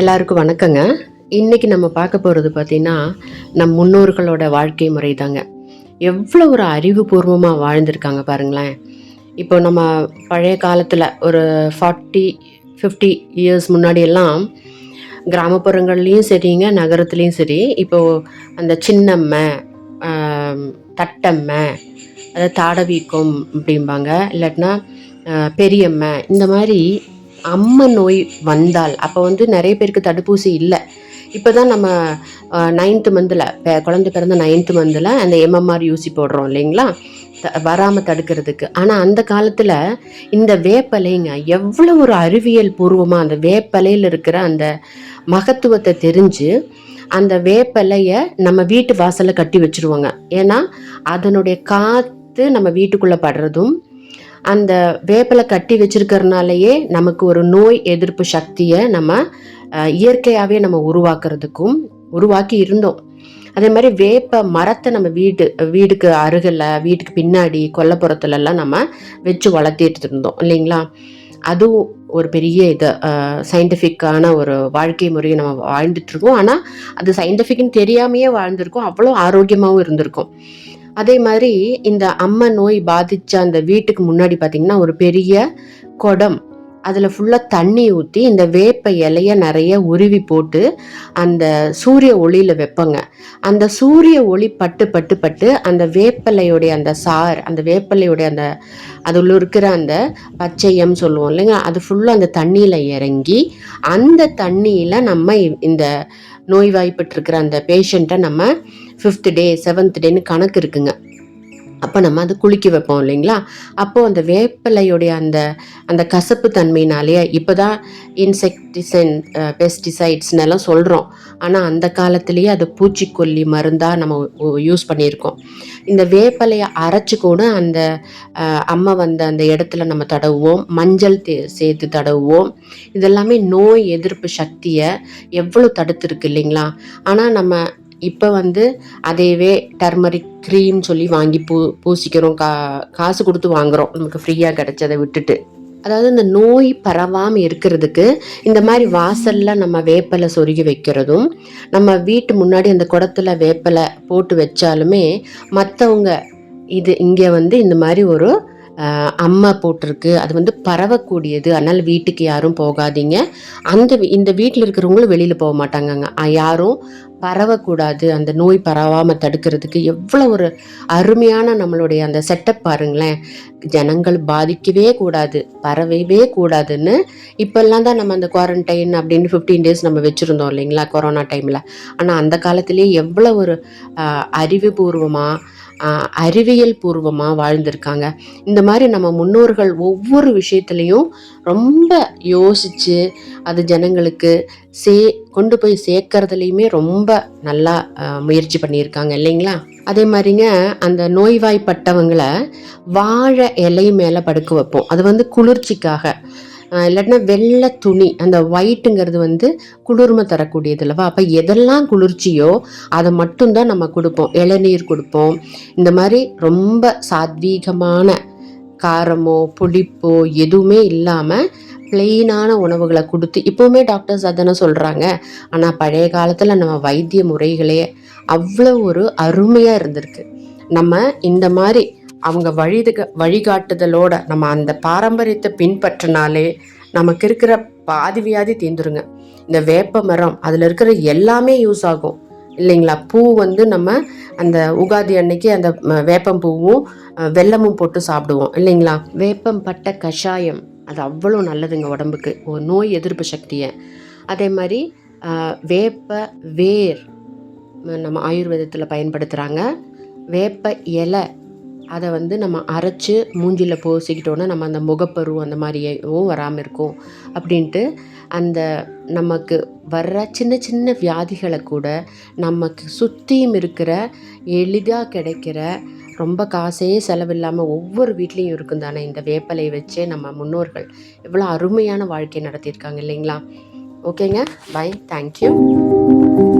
எல்லாருக்கும் வணக்கங்க. இன்னைக்கு நம்ம பார்க்க போகிறது பார்த்தீங்கன்னா நம் முன்னோர்களோட வாழ்க்கை முறை தாங்க. எவ்வளோ ஒரு அறிவுபூர்வமாக வாழ்ந்திருக்காங்க பாருங்களேன். இப்போ நம்ம பழைய காலத்தில் ஒரு ஃபார்ட்டி ஃபிஃப்டி இயர்ஸ் முன்னாடியெல்லாம் கிராமப்புறங்கள்லேயும் சரிங்க நகரத்துலேயும் சரி இப்போது அந்த சின்னம்மை தட்டம்மை அதாவது தாடவீக்கம் அப்படிம்பாங்க. இல்லாட்டினா பெரியம்மை இந்த மாதிரி அம்ம நோய் வந்தால் அப்போ வந்து நிறைய பேருக்கு தடுப்பூசி இல்லை. இப்போ தான் நம்ம நைன்த்து மந்தில் குழந்தை பிறந்த நைன்த்து மந்தில் அந்த எம்எம்ஆர் யூசி போடுறோம் இல்லைங்களா? வராமல் தடுக்கிறதுக்கு. ஆனால் அந்த காலத்தில் இந்த வேப்பலைங்க எவ்வளோ ஒரு அறிவியல் பூர்வமாக அந்த வேப்பலையில் இருக்கிற அந்த மகத்துவத்தை தெரிஞ்சு அந்த வேப்பலையை நம்ம வீட்டு வாசலில் கட்டி வச்சுருவோங்க. ஏன்னா அதனுடைய காற்று நம்ம வீட்டுக்குள்ளே படுறதும் அந்த வேப்பலை கட்டி வச்சிருக்கிறதுனாலயே நமக்கு ஒரு நோய் எதிர்ப்பு சக்தியை நம்ம இயற்கையாகவே நம்ம உருவாக்குறதுக்கும் உருவாக்கி இருந்தோம். அதே மாதிரி வேப்ப மரத்தை நம்ம வீடு வீடுக்கு அருகில் வீட்டுக்கு பின்னாடி கொல்லப்புறத்துலலாம் நம்ம வச்சு வளர்த்திட்டு இருந்தோம் இல்லைங்களா? அதுவும் ஒரு பெரிய இது சயின்டிஃபிக்கான ஒரு வாழ்க்கை முறையை நம்ம வாழ்ந்துட்டு இருக்கோம். ஆனால் அது சயின்டிஃபிக்னு தெரியாமையே வாழ்ந்திருக்கோம். அவ்வளோ ஆரோக்கியமாகவும் இருந்திருக்கும். அதே மாதிரி இந்த அம்மை நோய் பாதிச்ச அந்த வீட்டுக்கு முன்னாடி பார்த்தீங்கன்னா ஒரு பெரிய குடம். அதில் ஃபுல்லாக தண்ணி ஊற்றி இந்த வேப்ப இலைய நிறைய உருவி போட்டு அந்த சூரிய ஒளியில் வைப்பங்க. அந்த சூரிய ஒளி பட்டு பட்டு பட்டு அந்த வேப்பலையுடைய அந்த சார் அந்த வேப்பலையுடைய அந்த அதில் இருக்கிற அந்த பச்சையம் சொல்லுவோம் இல்லைங்க அது ஃபுல்லாக அந்த தண்ணியில் இறங்கி அந்த தண்ணியில் நம்ம இ- இந்த நோய்வாய்ப்பட்டிருக்கிற அந்த பேஷண்ட்டை நம்ம ஃபிஃப்த் டே செவன்த் டேன்னு கணக்கு இருக்குங்க. அப்போ நம்ம அது குளிக்க வைப்போம் இல்லைங்களா? அப்போது அந்த வேப்பிலையுடைய அந்த அந்த கசப்பு தன்மையினாலேயே இப்போ தான் இன்செக்டிசைன் பெஸ்டிசைட்ஸ்னு எல்லாம் சொல்கிறோம் ஆனால் அந்த காலத்திலேயே அது பூச்சிக்கொல்லி மருந்தாக நம்ம யூஸ் பண்ணியிருக்கோம். இந்த வேப்பலையை அரைச்சி கூட அந்த அம்மை அம்மா வந்த அந்த இடத்துல நம்ம தடவுவோம். மஞ்சள் தே சேர்த்து தடவுவோம். இதெல்லாமே நோய் எதிர்ப்பு சக்தியை எவ்வளோ தடுத்துருக்கு இல்லைங்களா? ஆனால் நம்ம இப்போ வந்து அதையவே டர்மரிக் க்ரீம் சொல்லி வாங்கி பூ பூசிக்கிறோம். கா காசு கொடுத்து வாங்குறோம். நமக்கு ஃப்ரீயாக கிடைச்சதை விட்டுட்டு. அதாவது இந்த நோய் பரவாமல் இருக்கிறதுக்கு இந்த மாதிரி வாசலில் நம்ம வேப்பலை சொருகி வைக்கிறதும் நம்ம வீட்டு முன்னாடி அந்த குடத்துல வேப்பலை போட்டு வச்சாலுமே மற்றவங்க இது இங்கே வந்து இந்த மாதிரி ஒரு அம்மா போட்டிருக்கு. அது வந்து பரவக்கூடியது. அதனால் வீட்டுக்கு யாரும் போகாதீங்க. அந்த இந்த வீட்டில் இருக்கிறவங்களும் வெளியில் போக மாட்டாங்கங்க. யாரும் பரவக்கூடாது. அந்த நோய் பரவாமல் தடுக்கிறதுக்கு எவ்வளோ ஒரு அருமையான நம்மளுடைய அந்த செட்டப் பாருங்களேன். ஜனங்கள் பாதிக்கவே கூடாது பரவவே கூடாதுன்னு இப்போல்லாம் தான் நம்ம அந்த குவாரண்டைன் அப்படின்னு ஃபிஃப்டீன் டேஸ் நம்ம வச்சுருந்தோம் இல்லைங்களா கொரோனா டைமில் ஆனால் அந்த காலத்திலேயே எவ்வளோ ஒரு அறிவுபூர்வமாக அறிவியல் பூர்வமாக வாழ்ந்திருக்காங்க. இந்த மாதிரி நம்ம முன்னோர்கள் ஒவ்வொரு விஷயத்துலையும் ரொம்ப யோசித்து அது ஜனங்களுக்கு சே கொண்டு போய் சேர்க்கறதுலையுமே ரொம்ப நல்லா முயற்சி பண்ணியிருக்காங்க இல்லைங்களா? அதே மாதிரிங்க அந்த நோய்வாய்ப்பட்டவங்களை வாழை இலை மேலே படுக்க வைப்போம். அது வந்து குளிர்ச்சிக்காக. இல்லாட்டினா வெள்ளை துணி அந்த ஒயிட்டுங்கிறது வந்து குளிர்மை தரக்கூடியது அல்லவா? அப்போ எதெல்லாம் குளிர்ச்சியோ அதை மட்டும்தான் நம்ம கொடுப்போம். இளநீர் கொடுப்போம். இந்த மாதிரி ரொம்ப சாத்வீகமான காரமோ புளிப்போ எதுவுமே இல்லாமல் பிளெயினான உணவுகளை கொடுத்து இப்போவுமே டாக்டர்ஸ் அதானே சொல்கிறாங்க ஆனால் பழைய காலத்தில் நம்ம வைத்திய முறைகளே அவ்வளோ ஒரு அருமையாக இருந்திருக்கு. நம்ம இந்த மாதிரி அவங்க வழிதுக வழிகாட்டுதலோட நம்ம அந்த பாரம்பரியத்தை பின்பற்றினாலே நமக்கு இருக்கிற பாதி வியாதி தீந்துருங்க. இந்த வேப்ப மரம் அதில் இருக்கிற எல்லாமே யூஸ் ஆகும். இல்லைங்களா? பூ வந்து நம்ம அந்த உகாதி அன்னைக்கு அந்த வேப்பம் பூவும் வெல்லமும் போட்டு சாப்பிடுவோம். இல்லைங்களா? வேப்பம் பட்ட கஷாயம். அது அவ்வளோ நல்லதுங்க உடம்புக்கு. ஒரு நோய் எதிர்ப்பு சக்தியை. அதே மாதிரி வேப்ப வேர் நம்ம ஆயுர்வேதத்தில் பயன்படுத்துகிறாங்க வேப்ப இலை அதை வந்து நம்ம அரைச்சு மூஞ்சியில் போசிக்கிட்டோன்னா நம்ம அந்த முகப்பரு அந்த மாதிரியும் வராமல் இருக்கும். அப்படின்ட்டு அந்த நமக்கு வர்ற சின்ன சின்ன வியாதிகளை கூட நமக்கு சுற்றியும் இருக்கிற எளிதாக கிடைக்கிற ரொம்ப காசே செலவில்லாமல் ஒவ்வொரு வீட்லேயும் இருக்கும் தானே? இந்த வேப்பலை வச்சே நம்ம முன்னோர்கள் எவ்வளோ அருமையான வாழ்க்கை நடத்தியிருக்காங்க இல்லைங்களா? ஓகேங்க. பை. தேங்க்யூ